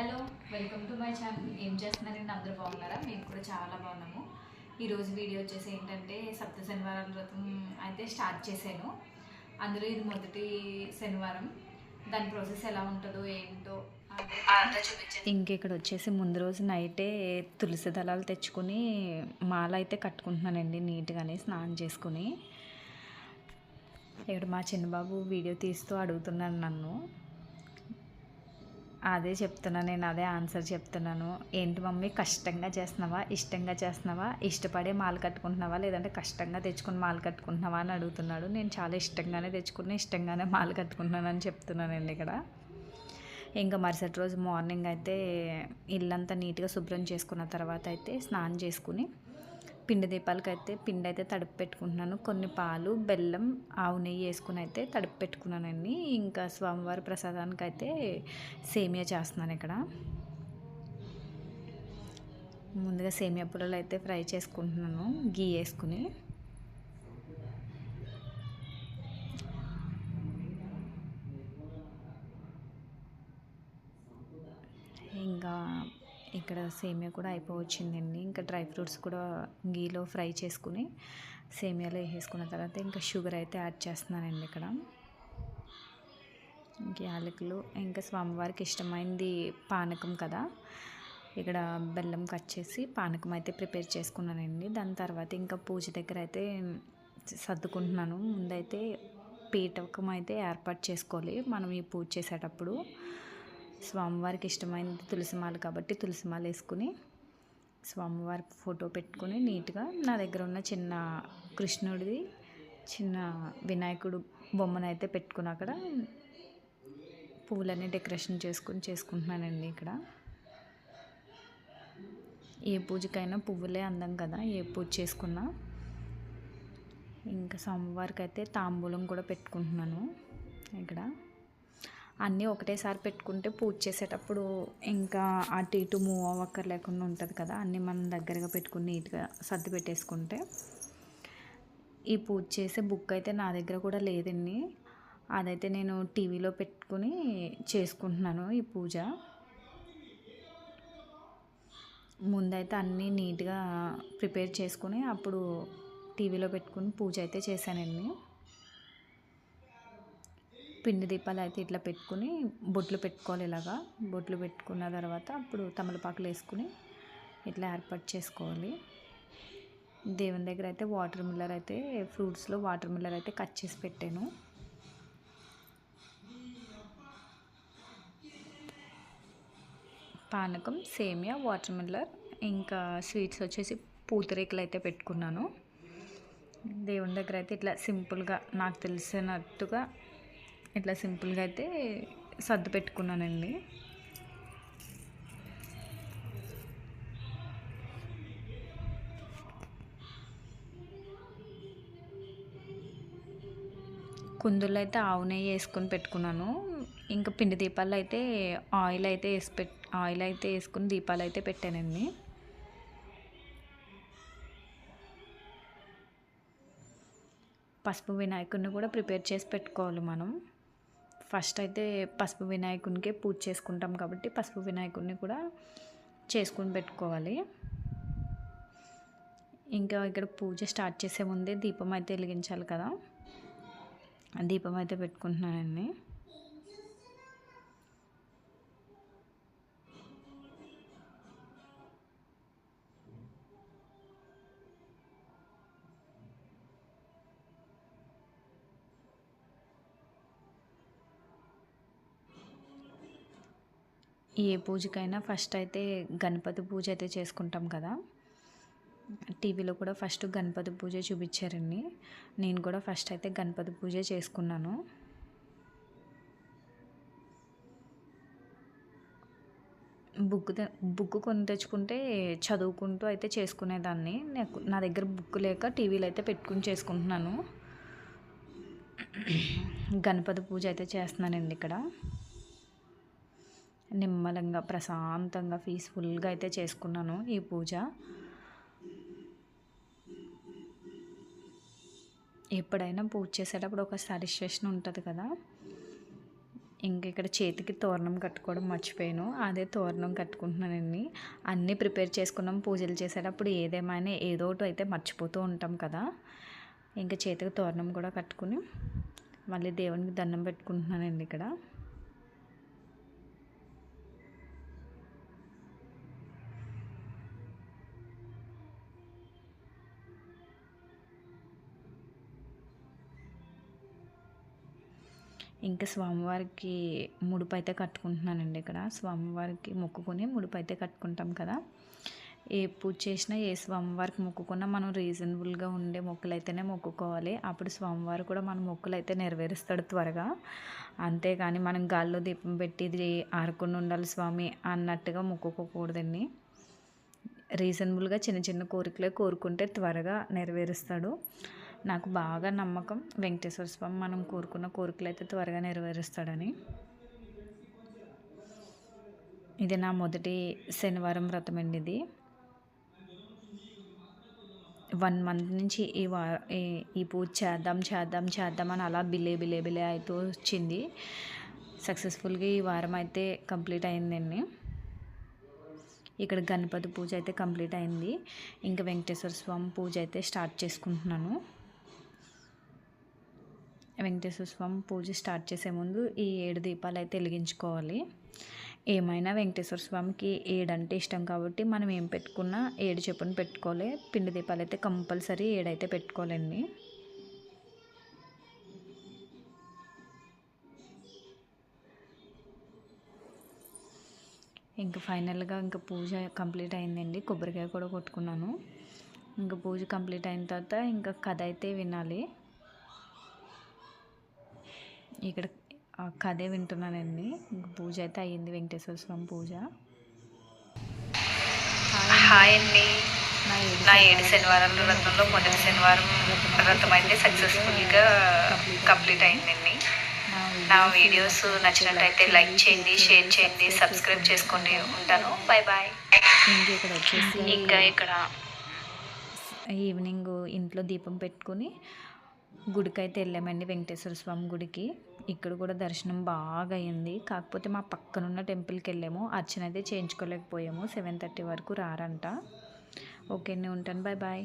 Hello welcome to my channel. ఏం చేస్తున్నారండి? అందరూ బాగున్నారా? మేము కూడా చాలా బాగున్నాము. ఈరోజు వీడియో వచ్చేసి ఏంటంటే సప్త శనివారాల వ్రతం అయితే స్టార్ట్ చేశాను. అందులో ఇది మొదటి శనివారం. దాని ప్రాసెస్ ఎలా ఉంటుందో ఏంటో ఇంక ఇక్కడ వచ్చేసి ముందు రోజు నైటే తులసి దళాలు తెచ్చుకుని మాల అయితే కట్టుకుంటున్నానండి నీట్గానే స్నానం చేసుకుని. ఇక్కడ మా చిన్నబాబు వీడియో తీస్తూ అడుగుతున్నాను నన్ను. అదే చెప్తున్నా నేను అదే ఆన్సర్ చెప్తున్నాను. ఏంటి మమ్మీ కష్టంగా చేస్తున్నావా? ఇష్టంగా చేస్తున్నావా? ఇష్టపడే మాల కట్టుకుంటున్నావా? లేదంటే కష్టంగా తెచ్చుకుని మాల కట్టుకుంటున్నావా అని అడుగుతున్నాడు. నేను చాలా ఇష్టంగానే తెచ్చుకుని ఇష్టంగానే మాల కట్టుకుంటున్నాను అని చెప్తున్నానండి ఇక్కడ. ఇంకా మరుసటి రోజు మార్నింగ్ అయితే ఇల్లంతా నీట్గా శుభ్రం చేసుకున్న తర్వాత అయితే స్నానం చేసుకుని పిండి దీపాలకి అయితే పిండి అయితే తడిపి పెట్టుకుంటున్నాను కొన్ని పాలు బెల్లం ఆవు నెయ్యి వేసుకుని అయితే తడిపి పెట్టుకున్నానండి ఇంకా స్వామివారి ప్రసాదానికి అయితే సేమియా చేస్తున్నాను ఇక్కడ. ముందుగా సేమియా పుల్లలు అయితే ఫ్రై చేసుకుంటున్నాను. గీ వేసుకుని. ఇంకా ఇక్కడ సేమియా కూడా అయిపోవచ్చిందండి. ఇంకా డ్రై ఫ్రూట్స్ కూడా గీలో ఫ్రై చేసుకుని సేమియాలో వేసేసుకున్న తర్వాత ఇంకా షుగర్ అయితే యాడ్ చేస్తున్నానండి ఇక్కడ. ఇంక యాలకులు ఇంకా స్వామివారికి ఇష్టమైంది పానకం కదా. ఇక్కడ బెల్లం కట్ చేసి పానకం అయితే ప్రిపేర్ చేసుకున్నానండి. దాని తర్వాత ఇంకా పూజ దగ్గర అయితే సర్దుకుంటున్నాను. ముందైతే పీఠకం అయితే ఏర్పాటు చేసుకోవాలి మనం ఈ పూజ చేసేటప్పుడు. స్వామివారికి ఇష్టమైనది తులసిమాల కాబట్టి తులసిమాల వేసుకుని స్వామివారి ఫోటో పెట్టుకుని నీట్గా నా దగ్గర ఉన్న చిన్న కృష్ణుడిది చిన్న వినాయకుడు బొమ్మను అయితే పెట్టుకుని అక్కడ పువ్వులన్నీ డెకరేషన్ చేసుకుని చేసుకుంటున్నానండి ఇక్కడ. ఏ పూజకైనా పువ్వులే అందం కదా ఏ పూజ చేసుకున్నా. ఇంకా స్వామివారికి అయితే తాంబూలం కూడా పెట్టుకుంటున్నాను ఇక్కడ. అన్నీ ఒకటేసారి పెట్టుకుంటే పూజ చేసేటప్పుడు ఇంకా అటు ఇటు మూవ్ అవ్వక్కర్ లేకుండా ఉంటుంది కదా. అన్నీ మనం దగ్గరగా పెట్టుకుని నీట్గా సర్ది పెట్టేసుకుంటే ఈ పూజ చేసే బుక్ అయితే నా దగ్గర కూడా లేదండి. అదైతే నేను టీవీలో పెట్టుకుని చేసుకుంటున్నాను ఈ పూజ. ముందైతే అన్నీ నీట్గా ప్రిపేర్ చేసుకుని అప్పుడు టీవీలో పెట్టుకుని పూజ అయితే చేశానండి. పిండి దీపాలు అయితే ఇట్లా పెట్టుకుని బొట్లు పెట్టుకోవాలి ఇలాగా. బొట్లు పెట్టుకున్న తర్వాత అప్పుడు తమలపాకులు వేసుకుని ఇట్లా ఏర్పాటు చేసుకోవాలి. దేవుని దగ్గర అయితే వాటర్ మిల్లర్ అయితే ఫ్రూట్స్లో వాటర్ మిల్లర్ అయితే కట్ చేసి పెట్టాను. పానకం సేమియా వాటర్ మిల్లర్ ఇంకా స్వీట్స్ వచ్చేసి పూతరేకులు అయితే పెట్టుకున్నాను. దేవుని దగ్గర అయితే ఇట్లా సింపుల్గా నాకు తెలిసినట్టుగా ఇట్లా సింపుల్గా అయితే సర్దు పెట్టుకున్నానండి. కుందులు అయితే ఆవు నెయ్యి వేసుకొని పెట్టుకున్నాను. ఇంకా పిండి దీపాలు అయితే ఆయిల్ అయితే వేసి పెట్ ఆయిల్ అయితే వేసుకుని దీపాలు అయితే పెట్టానండి. పసుపు వినాయకుడిని కూడా ప్రిపేర్ చేసి పెట్టుకోవాలి మనం. ఫస్ట్ అయితే పసుపు వినాయకునికే పూజ చేసుకుంటాం కాబట్టి పసుపు వినాయకుడిని కూడా చేసుకుని పెట్టుకోవాలి. ఇంకా ఇక్కడ పూజ స్టార్ట్ చేసే ముందే దీపం అయితే వెలిగించాలి కదా. దీపం అయితే పెట్టుకుంటున్నానండి. ఏ పూజకైనా ఫస్ట్ అయితే గణపతి పూజ అయితే చేసుకుంటాం కదా. టీవీలో కూడా ఫస్ట్ గణపతి పూజ చూపించారండి. నేను కూడా ఫస్ట్ అయితే గణపతి పూజ చేసుకున్నాను. బుక్ బుక్ కొని తెచ్చుకుంటే చదువుకుంటూ అయితే చేసుకునేదాన్ని. నాకు నా దగ్గర బుక్ లేక టీవీలో అయితే పెట్టుకుని చేసుకుంటున్నాను. గణపతి పూజ అయితే చేస్తున్నానండి ఇక్కడ. నిమ్మలంగా ప్రశాంతంగా పీస్ఫుల్గా అయితే చేసుకున్నాను ఈ పూజ. ఎప్పుడైనా పూజ చేసేటప్పుడు ఒక సాటిస్ఫాక్షన్ ఉంటుంది కదా. ఇంక ఇక్కడ చేతికి తోరణం కట్టుకోవడం మర్చిపోయాను. అదే తోరణం కట్టుకుంటున్నానండి అన్నీ ప్రిపేర్ చేసుకున్నాం. పూజలు చేసేటప్పుడు ఏదేమైనా ఏదో ఒకటి అయితే మర్చిపోతూ ఉంటాం కదా. ఇంకా చేతికి తోరణం కూడా కట్టుకుని మళ్ళీ దేవునికి దండం పెట్టుకుంటున్నానండి ఇక్కడ. ఇంకా స్వామివారికి ముడుపు అయితే కట్టుకుంటున్నానండి ఇక్కడ. స్వామివారికి మొక్కుకొని ముడుపు అయితే కట్టుకుంటాం కదా. ఏ పూజ చేసినా ఏ స్వామివారికి మొక్కుకున్నా మనం రీజనబుల్గా ఉండే మొక్కులు అయితేనే మొక్కుకోవాలి. అప్పుడు స్వామివారు కూడా మన మొక్కులు అయితే నెరవేరుస్తాడు త్వరగా. అంతేగాని మనం గాల్లో దీపం పెట్టి ఇది ఆరకుండా ఉండాలి స్వామి అన్నట్టుగా మొక్కుకోకూడదండి. రీజనబుల్గా చిన్న చిన్న కోరికలే కోరుకుంటే త్వరగా నెరవేరుస్తాడు. నాకు బాగా నమ్మకం వెంకటేశ్వర స్వామి మనం కోరుకున్న కోరికలు అయితే త్వరగా నెరవేరుస్తాడని. ఇది నా మొదటి శనివారం వ్రతం అండి ఇది. వన్ మంత్ నుంచి ఈ వా ఈ పూజ చేద్దాం చేద్దాం చేద్దాం అని అలా బిలే బిలే బిలే అవుతూ వచ్చింది. సక్సెస్ఫుల్గా ఈ వారం అయితే కంప్లీట్ అయిందండి. ఇక్కడ గణపతి పూజ అయితే కంప్లీట్ అయింది. ఇంకా వెంకటేశ్వర స్వామి పూజ అయితే స్టార్ట్ చేసుకుంటున్నాను. వెంకటేశ్వర స్వామి పూజ స్టార్ట్ చేసే ముందు ఈ ఏడు దీపాలు అయితే వెలిగించుకోవాలి. ఏమైనా వెంకటేశ్వర స్వామికి ఏడంటే ఇష్టం కాబట్టి మనం ఏం పెట్టుకున్నా ఏడు చెప్పును పెట్టుకోవాలి. పిండి దీపాలు అయితే కంపల్సరీ ఏడైతే పెట్టుకోవాలండి. ఇంకా ఫైనల్గా ఇంకా పూజ కంప్లీట్ అయిందండి. కొబ్బరికాయ కూడా కొట్టుకున్నాను. ఇంకా పూజ కంప్లీట్ అయిన తర్వాత ఇంకా కథ అయితే వినాలి. ఇక్కడ కథే వింటున్నానండి. పూజ అయితే అయ్యింది వెంకటేశ్వర స్వామి పూజ. హాయ్ అండి. నా ఏడు శనివారాల. వ్రతంలో మొదటి శనివారం వ్రతం అయితే సక్సెస్ఫుల్గా కంప్లీట్ అయిందండి. నా వీడియోస్ నచ్చినట్టయితే లైక్ చేయండి షేర్ చేయండి సబ్స్క్రైబ్ చేసుకొని ఉంటాను. బాయ్ బాయ్ ఇంకా ఇక్కడ వచ్చేసి ఇంకా ఇక్కడ ఈవినింగ్ ఇంట్లో దీపం పెట్టుకుని గుడికి అయితే వెళ్ళామండి వెంకటేశ్వర స్వామి గుడికి. ఇక్కడ కూడా దర్శనం బాగా అయింది కాకపోతే మా పక్కనున్న టెంపుల్కి వెళ్ళాము. అర్చన అయితే చేయించుకోలేకపోయాము. సెవెన్ థర్టీ వరకు రారంట. ఓకే నేను ఉంటాను. Bye bye